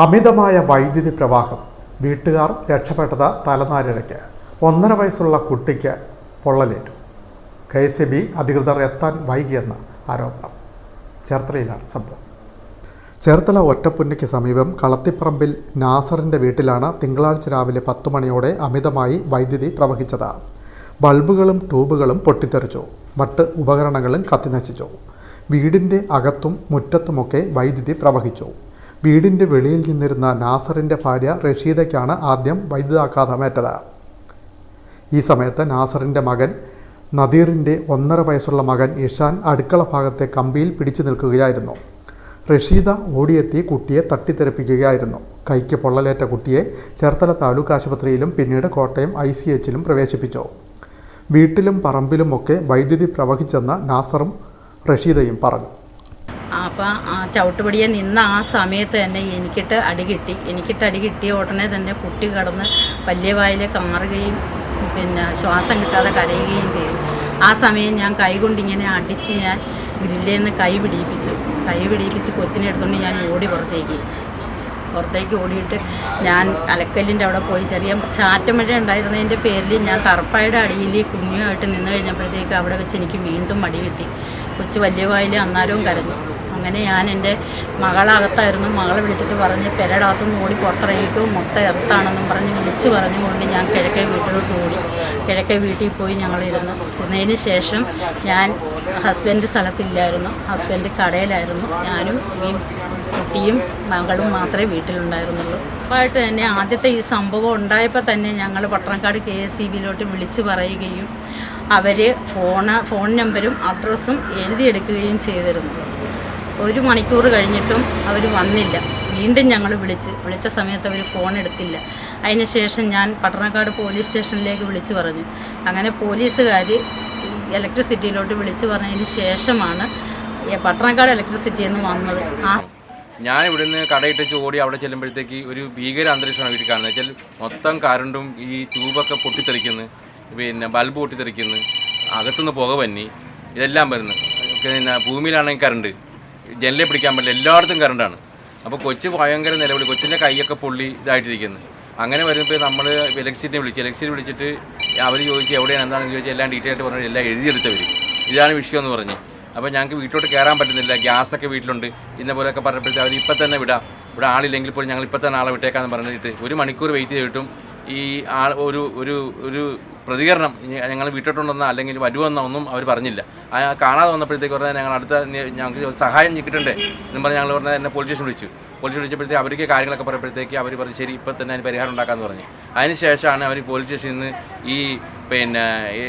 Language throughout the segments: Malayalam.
അമിതമായ വൈദ്യുതി പ്രവാഹം. വീട്ടുകാർ രക്ഷപ്പെട്ടത് തലനാരിഴയ്ക്ക്. ഒന്നര വയസ്സുള്ള കുട്ടിക്ക് പൊള്ളലേറ്റു. കെ എസ് ബി അധികൃതർ എത്താൻ വൈകിയെന്ന് ആരോപണം. ചേർത്തലയിലാണ് സംഭവം. ചേർത്തല ഒറ്റപ്പുന്നയ്ക്ക് സമീപം കളത്തിപ്പറമ്പിൽ നാസറിന്റെ വീട്ടിലാണ് തിങ്കളാഴ്ച രാവിലെ പത്ത് മണിയോടെ അമിതമായി വൈദ്യുതി പ്രവഹിച്ചത്. ബൾബുകളും ട്യൂബുകളും പൊട്ടിത്തെറിച്ചു. മറ്റ് ഉപകരണങ്ങളും കത്തിനശിച്ചു. വീടിന്റെ അകത്തും മുറ്റത്തുമൊക്കെ വൈദ്യുതി പ്രവഹിച്ചു. വീടിന്റെ വെളിയിൽ നിന്നിരുന്ന നാസറിന്റെ ഭാര്യ റഷീദയ്ക്കാണ് ആദ്യം വൈദ്യുതാഘാതമേറ്റത്. ഈ സമയത്ത് നാസറിന്റെ മകൻ നദീറിന്റെ ഒന്നര വയസ്സുള്ള മകൻ ഇഷാൻ അടുക്കള ഭാഗത്തെ കമ്പിയിൽ പിടിച്ചു നിൽക്കുകയായിരുന്നു. റഷീദ ഓടിയെത്തി കുട്ടിയെ തട്ടിത്തെറിപ്പിക്കുകയായിരുന്നു. കൈക്ക് പൊള്ളലേറ്റ കുട്ടിയെ ചേർത്തല താലൂക്ക് ആശുപത്രിയിലും പിന്നീട് കോട്ടയം ഐ സി എച്ചിലും പ്രവേശിപ്പിച്ചു. വീട്ടിലും പറമ്പിലുമൊക്കെ വൈദ്യുതി പ്രവഹിച്ചെന്ന് നാസറും റഷീദയും പറഞ്ഞു. അപ്പം ആ ചവിട്ടുപടിയെ നിന്ന ആ സമയത്ത് തന്നെ എനിക്കിട്ട് അടി കിട്ടി. എനിക്കിട്ട് അടി കിട്ടിയ ഉടനെ തന്നെ കുട്ടി കടന്ന് വലിയ വായിലേക്ക് മാറുകയും പിന്നെ ശ്വാസം കിട്ടാതെ കരയുകയും ചെയ്തു. ആ സമയം ഞാൻ കൈ കൊണ്ട് ഇങ്ങനെ അടിച്ച് ഞാൻ ഗ്രില്ലിൽ നിന്ന് കൈ പിടിപ്പിച്ചു. കൈ പിടിപ്പിച്ച് കൊച്ചിനെ എടുത്തുകൊണ്ട് ഞാൻ ഓടി പുറത്തേക്ക്. പുറത്തേക്ക് ഓടിയിട്ട് ഞാൻ അലക്കല്ലിന്റെ അവിടെ പോയി. ചെറിയ ചാറ്റമഴ ഉണ്ടായിരുന്നതിന്റെ പേരിൽ ഞാൻ തറപ്പായുടെ അടിയിൽ കുഞ്ഞുമായിട്ട് നിന്ന് കഴിഞ്ഞപ്പോഴത്തേക്ക് അവിടെ വെച്ച് എനിക്ക് വീണ്ടും മടി കിട്ടി. കൊച്ചു വലിയ വായിൽ അന്നാരവും കരഞ്ഞു. അങ്ങനെ ഞാൻ എന്റെ മകളകത്തായിരുന്നു. മകളെ വിളിച്ചിട്ട് പറഞ്ഞ് പെരടകത്തുനിന്ന് ഓടി പുറത്തിറങ്ങിക്കും. മൊത്തം എർത്താണെന്നും പറഞ്ഞ് വിളിച്ച് പറഞ്ഞുകൊണ്ട് ഞാൻ കിഴക്കേ വീട്ടിലോട്ട് ഓടി. കിഴക്കേ വീട്ടിൽ പോയി ഞങ്ങളിരുന്നു. ഇരുന്നതിന് ശേഷം ഞാൻ ഹസ്ബൻഡ് സ്ഥലത്തില്ലായിരുന്നു. ഹസ്ബൻഡ് കടയിലായിരുന്നു. ഞാനും ഈ കുട്ടിയും മകളും മാത്രമേ വീട്ടിലുണ്ടായിരുന്നുള്ളൂ. അപ്പായിട്ട് തന്നെ ആദ്യത്തെ ഈ സംഭവം ഉണ്ടായപ്പോൾ തന്നെ ഞങ്ങൾ പട്ടണക്കാട് കെ എസ് സി ബിയിലോട്ട് വിളിച്ചു പറയുകയും അവർ ഫോണ് ഫോൺ നമ്പരും അഡ്രസ്സും എഴുതിയെടുക്കുകയും ചെയ്തിരുന്നു. ഒരു മണിക്കൂർ കഴിഞ്ഞിട്ടും അവർ വന്നില്ല. വീണ്ടും ഞങ്ങൾ വിളിച്ച് വിളിച്ച സമയത്ത് അവർ ഫോൺ എടുത്തില്ല. അതിന് ശേഷം ഞാൻ പട്ടണക്കാട് പോലീസ് സ്റ്റേഷനിലേക്ക് വിളിച്ചു പറഞ്ഞു. അങ്ങനെ പോലീസുകാർ ഇലക്ട്രിസിറ്റിയിലോട്ട് വിളിച്ചു പറഞ്ഞതിന് ശേഷമാണ് പട്ടണക്കാട് ഇലക്ട്രിസിറ്റിയിൽ നിന്ന് വന്നത്. ആ ഞാൻ ഇവിടുന്ന് കടയിട്ട് ഓടി അവിടെ ചെല്ലുമ്പോഴത്തേക്ക് ഒരു ഭീകര അന്തരീക്ഷമാണ് വീട്ടിൽ കാണുന്നത്. വെച്ചാൽ മൊത്തം കറണ്ടും ഈ ട്യൂബൊക്കെ പൊട്ടിത്തെറിക്കുന്നു. പിന്നെ ബൾബ് പൊട്ടിത്തെറിക്കുന്നു. അകത്തുനിന്ന് പുക പന്നി. ഇതെല്ലാം വരുന്നു. പിന്നെ ഭൂമിയിലാണെങ്കിൽ കറണ്ട് ജനലിൽ പിടിക്കാൻ പറ്റില്ല. എല്ലായിടത്തും കറണ്ടാണ് അപ്പോൾ കൊച്ചു ഭയങ്കര നിലവിളി. കൊച്ചിന്റെ കൈയൊക്കെ പൊള്ളി ഇതായിട്ടിരിക്കുന്നത് അങ്ങനെ വരുമ്പോൾ നമ്മൾ ഇലക്ട്രിസിറ്റി വിളിച്ചു ഇലക്ട്രിസിറ്റി വിളിച്ചിട്ട് അവർ ചോദിച്ചു എവിടെയാണ് എന്താണെന്ന് ചോദിച്ചാൽ എല്ലാം ഡീറ്റെയിൽ ആയിട്ട് പറഞ്ഞു എല്ലാം എഴുതിയെടുത്തവർ ഇതാണ് വിഷയം എന്ന് പറഞ്ഞ്. അപ്പോൾ ഞങ്ങൾക്ക് വീട്ടിലോട്ട് കയറാൻ പറ്റുന്നില്ല. ഗ്യാസൊക്കെ വീട്ടിലുണ്ട്. ഇന്ന പോലെയൊക്കെ പറഞ്ഞപ്പോഴത്തെ അവർ ഇപ്പം തന്നെ വിടാം. ഇവിടെ ആളില്ലെങ്കിൽ പോലും ഞങ്ങൾ ഇപ്പം തന്നെ ആളെ വിട്ടേക്കാന്ന് പറഞ്ഞിട്ട് ഒരു മണിക്കൂർ വെയിറ്റ് ചെയ്തിട്ടും ഈ ആൾ ഒരു ഒരു ഒരു പ്രതികരണം ഞങ്ങൾ വീട്ടിട്ടുണ്ടെന്നോ അല്ലെങ്കിൽ വരുമെന്നോ ഒന്നും അവർ പറഞ്ഞില്ല. കാണാതെ വന്നപ്പോഴത്തേക്ക് പറഞ്ഞാൽ ഞങ്ങൾ അടുത്ത ഞങ്ങൾക്ക് സഹായം കിട്ടണ്ടേ എന്ന് പറഞ്ഞ് ഞങ്ങൾ പറഞ്ഞാൽ എന്നെ പോലീസ് സ്റ്റേഷൻ വിളിച്ചു. പോലീസ് വിളിച്ചപ്പോഴത്തേക്ക് അവർക്ക് കാര്യങ്ങളൊക്കെ പറയുമ്പോഴത്തേക്ക് അവർ പറഞ്ഞു ശരി ഇപ്പം തന്നെ അതിന് പരിഹാരം ഉണ്ടാക്കാമെന്ന് പറഞ്ഞു. അതിന് ശേഷമാണ് അവർ പോലീസ് സ്റ്റേഷനിൽ നിന്ന് ഈ പിന്നെ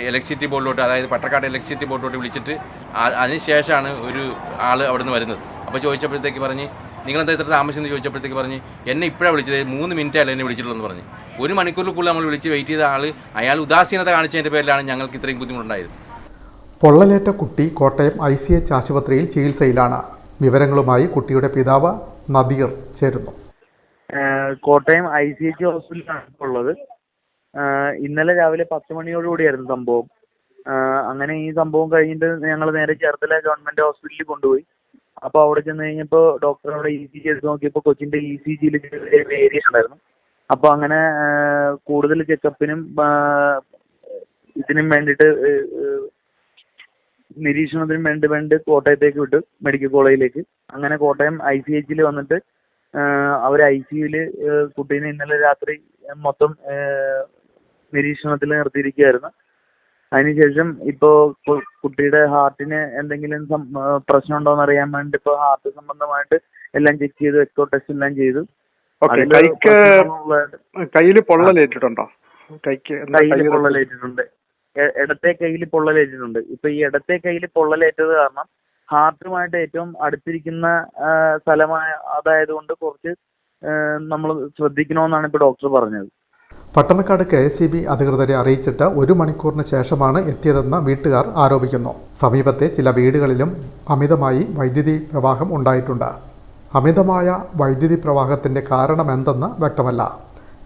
ഇലക്ട്രിസിറ്റി ബോർഡിലോട്ട് അതായത് പട്ടക്കാട് ഇലക്ട്രിസിറ്റി ബോർഡിലോട്ട് വിളിച്ചിട്ട് അതിനുശേഷമാണ് അതിന് ശേഷമാണ് ഒരു ആൾ അവിടെ നിന്ന് വരുന്നത്. അപ്പോൾ ചോദിച്ചപ്പോഴത്തേക്ക് പറഞ്ഞ് നിങ്ങളെന്താ ഇത്ര താമസം എന്ന് ചോദിച്ചപ്പോഴത്തേക്ക് പറഞ്ഞ് എന്നെ ഇപ്പോഴാണ് വിളിച്ചത് മൂന്ന് മിനിറ്റ് അല്ല എന്നെ വിളിച്ചിട്ടുള്ളതെന്ന് പറഞ്ഞ്. ഒരു മണിക്കൂറിൽ നമ്മൾ വിളിച്ച് വെയിറ്റ് ചെയ്ത ആൾ അയാൾ ഉദാസീനത കാണിച്ചതിന്റെ പേരിലാണ് ഞങ്ങൾക്ക് ഇത്രയും ബുദ്ധിമുട്ടുണ്ടായത്. പൊള്ളലേറ്റ കുട്ടി കോട്ടയം ഐ സി എച്ച് ആശുപത്രിയിൽ ചികിത്സയിലാണ്. വിവരങ്ങളുമായി കുട്ടിയുടെ പിതാവ് നദീർ ചേരുന്നു. കോട്ടയം ഐ സി എച്ച് ഹോസ്പിറ്റലിലാണ് ഉള്ളത്. ഇന്നലെ രാവിലെ പത്ത് മണിയോടുകൂടിയായിരുന്നു സംഭവം. അങ്ങനെ ഈ സംഭവം കഴിഞ്ഞിട്ട് ഞങ്ങൾ നേരെ ചേർത്തല ഗവൺമെന്റ് ഹോസ്പിറ്റലിൽ കൊണ്ടുപോയി. അപ്പോൾ അവിടെ ചെന്ന് കഴിഞ്ഞപ്പോൾ ഡോക്ടർ അവിടെ ഇ സി ജി എടുത്ത് നോക്കിയപ്പോൾ കൊച്ചിന്റെ ഇ സി ജിയിൽ വേരിയേഷൻ ഉണ്ടായിരുന്നു. അപ്പോൾ അങ്ങനെ കൂടുതൽ ചെക്കപ്പിനും ഇതിനും വേണ്ടിയിട്ട് നിരീക്ഷണത്തിനും വേണ്ടി വേണ്ടി കോട്ടയത്തേക്ക് വിട്ടു മെഡിക്കൽ കോളേജിലേക്ക്. അങ്ങനെ കോട്ടയം ഐ സി എച്ചിൽ വന്നിട്ട് അവർ ഐ സിയുയിൽ കുട്ടീനെ ഇന്നലെ രാത്രി മൊത്തം നിരീക്ഷണത്തിൽ നിർത്തിയിരിക്കുകയായിരുന്നു. അതിനുശേഷം ഇപ്പോൾ കുട്ടിയുടെ ഹാർട്ടിന് എന്തെങ്കിലും പ്രശ്നം ഉണ്ടോ എന്ന് അറിയാൻ വേണ്ടി ഇപ്പോൾ ഹാർട്ട് സംബന്ധമായിട്ട് എല്ലാം ചെക്ക് ചെയ്തു എക്കോ ടെസ്റ്റ് എല്ലാം ചെയ്തു. കയ്യിൽ കൈക്ക് കയ്യിൽ പൊള്ളലേറ്റിട്ടുണ്ടോ കൈക്ക് കയ്യിൽ പൊള്ളലേറ്റിട്ടുണ്ട് ഇടത്തെ കയ്യിൽ പൊള്ളലേറ്റിട്ടുണ്ട് ഇപ്പൊ ഈ ഇടത്തെ കയ്യിൽ പൊള്ളലേറ്റത് കാരണം ഹാർട്ടുമായിട്ട് ഏറ്റവും അടുത്തിരിക്കുന്ന സ്ഥലമായ അതായത് കൊണ്ട് കുറച്ച് നമ്മൾ ശ്രദ്ധിക്കണമെന്നാണ് ഇപ്പൊ ഡോക്ടർ പറഞ്ഞത്. പട്ടണക്കാട് കെ എസ് ബി അധികൃതരെ അറിയിച്ചിട്ട് ഒരു മണിക്കൂറിന് ശേഷമാണ് എത്തിയതെന്ന് വീട്ടുകാർ ആരോപിക്കുന്നു. സമീപത്തെ ചില വീടുകളിലും അമിതമായി വൈദ്യുതി പ്രവാഹം ഉണ്ടായിട്ടുണ്ട്. അമിതമായ വൈദ്യുതി പ്രവാഹത്തിന്റെ കാരണമെന്തെന്ന് വ്യക്തമല്ല.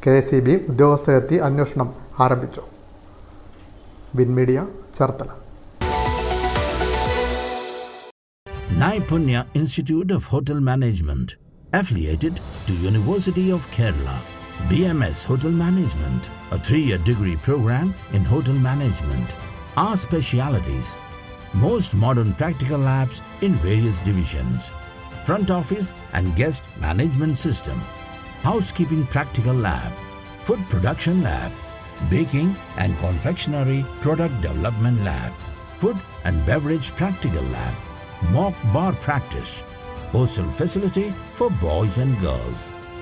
കെ എസ് ബി ഉദ്യോഗസ്ഥരെത്തി അന്വേഷണം ആരംഭിച്ചു. Win Media Cherthala. Naipunya institute of hotel management affiliated to University of Kerala. BMS Hotel Management, a three-year degree program in hotel management. Our specialities: most modern practical labs in various divisions, front office and guest management system, housekeeping practical lab, food production lab, baking and confectionery product development lab, food and beverage practical lab, mock bar practice, hostel facility for boys and girls,